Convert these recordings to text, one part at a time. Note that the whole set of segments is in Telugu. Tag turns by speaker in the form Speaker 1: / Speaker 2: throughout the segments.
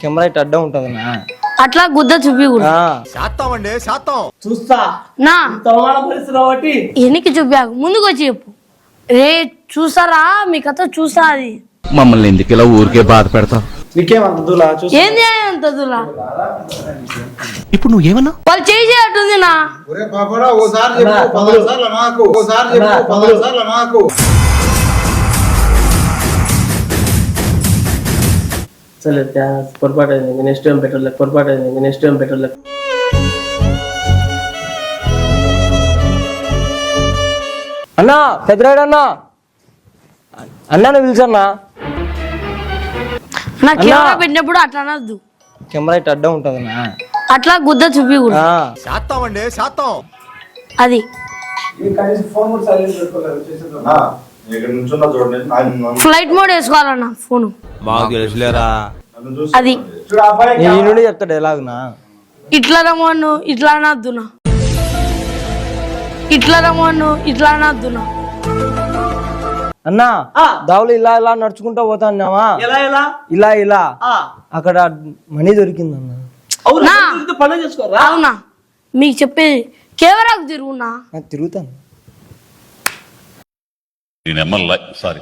Speaker 1: కెమెరా ఇటు అడ్డం ఉంటుందన్నా
Speaker 2: అట్లా గుద్ద చూపించకూడదు
Speaker 1: ఆ,
Speaker 3: శాతం అండి శాతం
Speaker 4: చూస్తా.
Speaker 2: నా.
Speaker 4: పరిస్థితి కాబట్టి.
Speaker 2: చూపాకు ముందుకు వచ్చి చెప్పు. రే చూసారా? మీ కథ చూసా అది
Speaker 5: మమ్మల్ని ఎందుకు ఇలా ఊరికే బాధ పెడతావు?
Speaker 4: నీకేమంత దూలా? చూస్తా.
Speaker 2: ఏంది అంత దులా?
Speaker 5: ఇప్పుడు నువ్వేమన్నా
Speaker 2: వాళ్ళు చేసేటట్టుంది నా.
Speaker 6: ఒరే ఓసారి చెప్పు పదహారు సార్లు మాకు ఓసారి చెప్పు పదహారు సార్లు మాకు
Speaker 4: సరే థాంక్స్. పొరపాటు అయింది నెక్స్ట్ టైం పెట్టలే పొరపాటు అయింది నెక్స్ట్ టైం పెట్టలే.
Speaker 1: అన్నా పెద్దరాయుడు అన్నా. అన్నాను పిలిచన్నా?
Speaker 2: నా కెమెరా పెట్టినప్పుడు అట్లా అనద్దు.
Speaker 1: కెమెరా ఇటు అడ్డం ఉంటుందన్నా
Speaker 2: అట్లా గుద్ద చూపించకూడదు
Speaker 1: ఆ,
Speaker 3: శాతం అండి శాతం.
Speaker 2: అది.
Speaker 6: నుంచున్నా చూడండి ఆయన
Speaker 2: ఫ్లైట్ మోడ్ వేసుకోవాలన్నా ఫోన్.
Speaker 5: మాకు తెలుసులేరా?
Speaker 2: అది.
Speaker 1: నుండి చెప్తాడు ఎలాగునా
Speaker 2: ఇట్లా రమ్మను ఇట్లా అనద్దునా ఇట్లా రమ్మను ఇట్లా అనద్దునా
Speaker 1: అన్నా దావులు ఇలా ఇలా నడుచుకుంటా పోతా అన్నావా
Speaker 4: ఎలా ఎలా?
Speaker 1: ఇలా ఇలా.
Speaker 4: ఆ,
Speaker 1: అక్కడ మనీ దొరికిందన్నా.
Speaker 4: అవునా?
Speaker 2: మీకు చెప్పేది కెమెరాకు తిరుగునా?
Speaker 1: ఆ, తిరుగుతాను
Speaker 7: సారీ.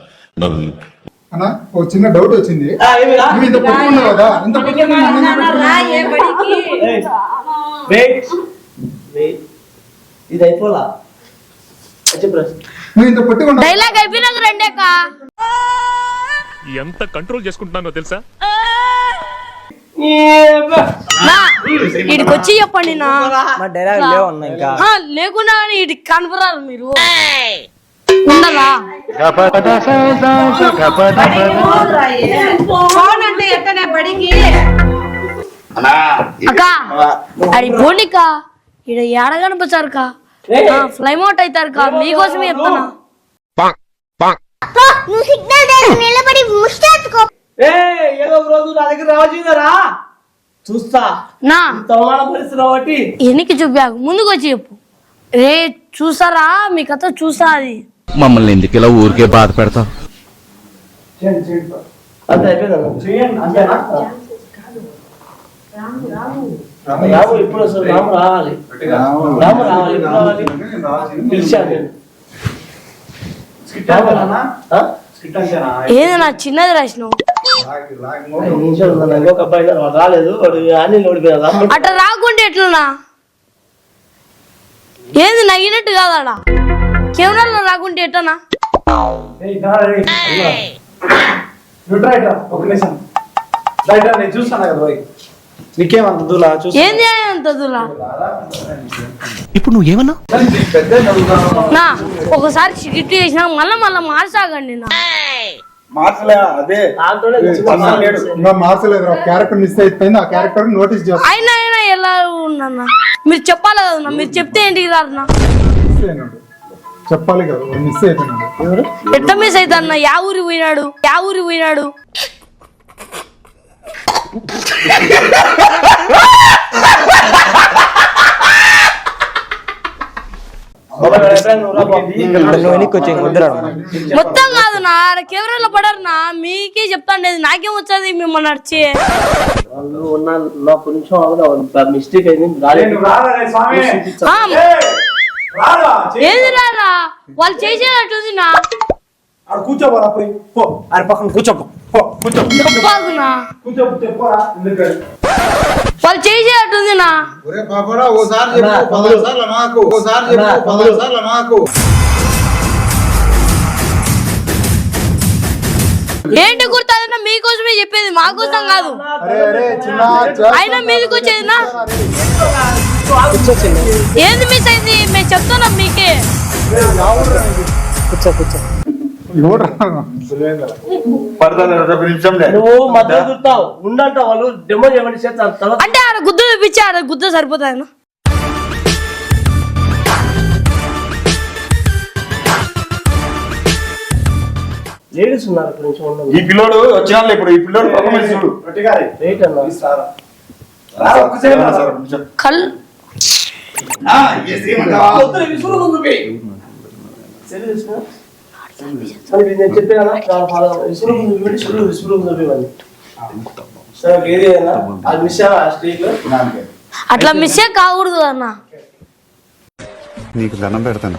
Speaker 6: అన్న ఓ చిన్న డౌట్ వచ్చింది.
Speaker 4: ఆ, ఏమిరా?
Speaker 6: నువ్వు ఇంత పట్టుకున్నావు కదా ఇంత పట్టుకుని నన్ను ఎందుకు పెట్టుకున్నావు?
Speaker 4: ఏయ్, వెయిట్ వెయిట్ ఇది అయిపోలా? చెప్పరా
Speaker 6: నువ్వు ఇంత పట్టుకున్నావు
Speaker 2: డైలాగ్ అయిపోయినాక
Speaker 8: ఎంత కంట్రోల్ చేసుకుంటున్నానో తెలుసా?
Speaker 2: నా వచ్చి చెప్పండి నా.
Speaker 1: మా డైలాగ్ లేవు అన్న ఇంకా.
Speaker 2: ఆ, లేకుండా ఇటు కనపరారు మీరు. ఉండలా
Speaker 9: ఫోన్ అంటే ఎట్టనే బడికి
Speaker 2: అక్క అది పోనీక ఇడ ఏడ కనిపించారు కా ఫ్లైమ్ అవుట్ అవుతారు కా మీకోసమే చెప్తానా
Speaker 4: ఏ ఏదో ఒక రోజు నా దగ్గర రావాల్సిందరా చూస్తా.
Speaker 2: నా?
Speaker 4: ఇంత అవమాన పరిస్థితి కాబట్టి
Speaker 2: ఎనికి చూపాకు ముందుకు వచ్చి చెప్పు. రే చూసారా? మీ కథ చూసా అది
Speaker 5: మమ్మల్ని ఎందుకు ఇలా ఊరికే బాధ పెడతావు?
Speaker 4: అంతే అయిపోయిందా? అంతేనా రాము ఇప్పుడు వస్తుంది రాము రావాలి. రాము రావాలి ఎప్పుడు రావాలి. పిలిచాను నేను రాము రానా? ఆ?
Speaker 2: ఏది నా చిన్నది రాసినావు?
Speaker 4: ఉందన్న. ఇంకొక అబ్బాయి రాలేదు. వాడు అన్ని ఓడిపోయాడు రాము.
Speaker 2: అట్లా రాకుంటే ఎట్లనా ఏంది నగినట్టు కాదాడా? కెమెరాలో రాకుంటే ఎట్టనా? ఏంది అంత దులా?
Speaker 5: ఇప్పుడు నువ్వేమన్నా
Speaker 2: నా ఒకసారి చికిట్ చేసినా మళ్ళా మళ్ళా మార్చాగండి నా.
Speaker 6: మార్చలే అదే.
Speaker 4: దాంట్లోనే
Speaker 6: అన్న లేడు. ఇంకా మార్చలేదు క్యారెక్టర్ మిస్ అయిపోయింది ఆ క్యారెక్టర్ నోటీస్ చేస్తా.
Speaker 2: అయినా అయినా ఎలా ఉన్నా మీరు చెప్పాలి కదా మీరు చెప్తే
Speaker 6: మిస్ అయినాడు. చెప్పాలి కదా మిస్ అయిపోయినాడు.
Speaker 2: ఎట్ట మిస్ అయితే అన్న యా ఊరి పోయినాడు. యా ఊరి పోయినాడు. మొత్తం కాదు నా కెమెరాలో పడారు నా. మీకే చెప్తాండి నాకేం వచ్చేది? మిమ్మల్ని నడిచి
Speaker 4: మిస్టేక్ అయింది.
Speaker 2: వాళ్ళు చేసేటట్టుంది నా
Speaker 6: కూర్చోబోరా పోయి పో
Speaker 1: అరే పక్కన కూర్చోపో
Speaker 6: పో కూర్చో
Speaker 2: చెప్పాదు నా
Speaker 6: కూర్చో చెప్పరా
Speaker 2: వాళ్ళు చేసేటట్టుంది నా
Speaker 6: ఒరే పాపడా ఓసారి చెప్పు పదహారు సార్లు మాకు ఓసారి చెప్పు పదహారు సార్లు మాకు
Speaker 2: ఏంటి గుర్తాదన్నా మీకోసమే చెప్పేది మా కోసం కాదు
Speaker 6: అరే అరే చిన్న
Speaker 2: అయినా మీదకి వచ్చేది నా ఏంది మిస్ అయింది? మేము చెప్తున్నాం మీకే.
Speaker 1: కూర్చో కూర్చో.
Speaker 4: నువ్వు మధ్య చూస్తావు ఉండంట వాళ్ళు డెమో చేయమని చేస్తాను
Speaker 2: అంటే ఆడ గుద్ద చూపించి ఆడ గుద్ద సరిపోతుంది
Speaker 4: లేడీస్ ఉన్నారు అక్కడ నుంచి ఉండదు.
Speaker 6: ఈ పిల్లోడు వచ్చినా ఇప్పుడు. ఈ పిల్లోడు పర్ఫార్మెన్స్ చూడు.
Speaker 4: చెప్పాను
Speaker 2: అట్లా మిస్సే కాకూడదు అన్న.
Speaker 8: నీకు దండం పెడతాను.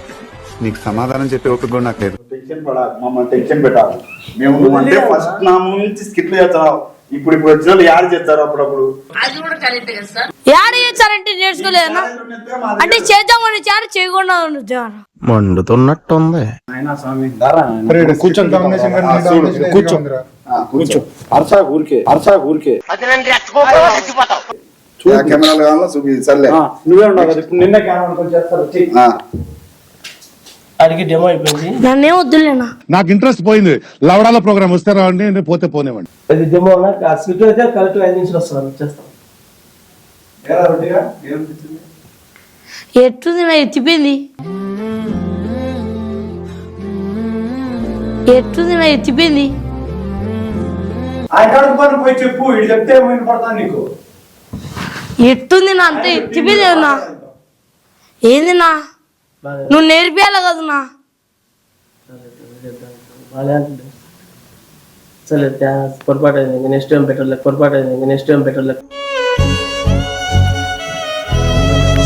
Speaker 8: నీకు సమాధానం చెప్పే ఓపిక కూడా నాకు లేదు. టెన్షన్ పడాలి మమ్మల్ని టెన్షన్ పెట్టాలి. మేము ఫస్ట్ నా ముందు నుంచి స్కిట్లు చేస్తున్నావు ఇప్పుడు ఇప్పుడు వచ్చిన వాళ్ళు యాడ్ చేస్తారు అప్పుడప్పుడు?
Speaker 2: యాడ చేస్తారంటే నేర్చుకోలేదన్నా? అంటే చేద్దామని చారు చేయకుండా
Speaker 5: మండుతున్నట్టుంది.
Speaker 6: కూర్చొని కూర్చో కూర్చో
Speaker 8: అరసా ఊరికే అరసా ఊరికే. కెమెరాలు కావాలా చూపి సర్లే.
Speaker 4: నువ్వే ఉన్నావు కదా ఇప్పుడు నిన్న కెమెరా చేస్తారు. అడిగి డెమో అయిపోయింది.
Speaker 2: నన్నేం వద్దులేనా
Speaker 3: నాకు ఇంట్రెస్ట్ పోయింది. లవడాల ప్రోగ్రామ్ వస్తే రావండి నేను పోతే పోనేవండి
Speaker 4: అది డెమో ఆ స్క్రిప్ట్ అయితే కరెక్ట్ ఐదు నిమిషాలు వస్తారు చేస్తాం
Speaker 2: ఎట్టుంది నా ఎత్తిపోయింది. ఎట్టుంది నా ఎత్తిపోయింది.
Speaker 6: పోయి చెప్పు చెప్తే నీకు.
Speaker 2: ఎట్టుంది నా అంత ఎత్తిపోయింది నా ఏంది నా? నువ్వు నేర్పియాలి కదా నా.
Speaker 4: సరే పొరపాటు అయింది నెక్స్ట్ టైం పొరపాటు అయింది నెక్స్ట్ టైం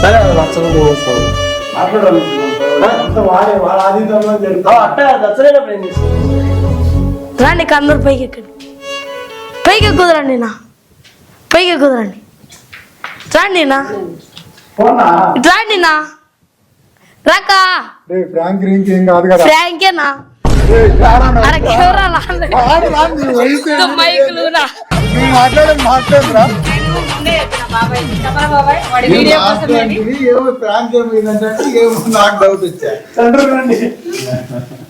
Speaker 4: సరే
Speaker 2: రండి అందరు పైకి ఎక్కండి. పైకి ఎక్కుదరండి నా. పైకి ఎక్కుదరండి. రండి నా రండి నా రాకా.
Speaker 6: ఫ్రాంక్ రింక్ ఏం కాదు కదా.
Speaker 2: ఫ్రాంకేనా అక్కడ కెమెరా మైకులు
Speaker 6: మాట్లాడే మాట్లాడరా. ఏమో ప్రాంక్ ఏమైందంటే ఏమో నాకు డౌట్ వచ్చా.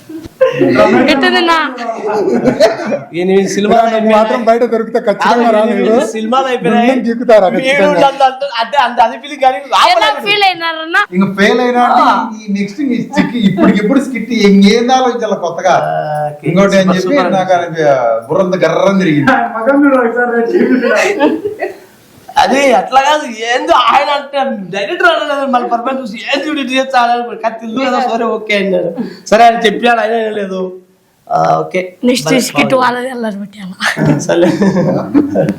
Speaker 6: మాత్రం బయట దొరికితే ఖచ్చితంగా రా నీకు.
Speaker 4: సినిమాలు అయిపోయినాయి
Speaker 2: ఎలా ఫీల్ అయినారన్నా
Speaker 6: ఇంక ఫెయిల్ అయినా అంటే ఈ నెక్స్ట్ ఇప్పటికిప్పుడు స్కిట్ ఇంకేం ఆలోచించాలి కొత్తగా? ఇంకోటి అని చెప్పి నాకు బుర్రంత గర్రం తిరిగింది.
Speaker 4: అది అట్లా కాదు. ఏందో ఆయన అంటే డైరెక్టర్ అనలేదు మళ్ళీ పర్ఫెక్ట్ చూసి ఏంది వీడు ఇది చేస్తాడు కత్తి కదా సరే ఓకే అన్నాడు. సరే ఆయన చెప్పాడు ఆయన లేదు. ఓకే.
Speaker 2: నెక్స్ట్ వాళ్ళది వెళ్ళారు పెట్టాను
Speaker 4: సరే.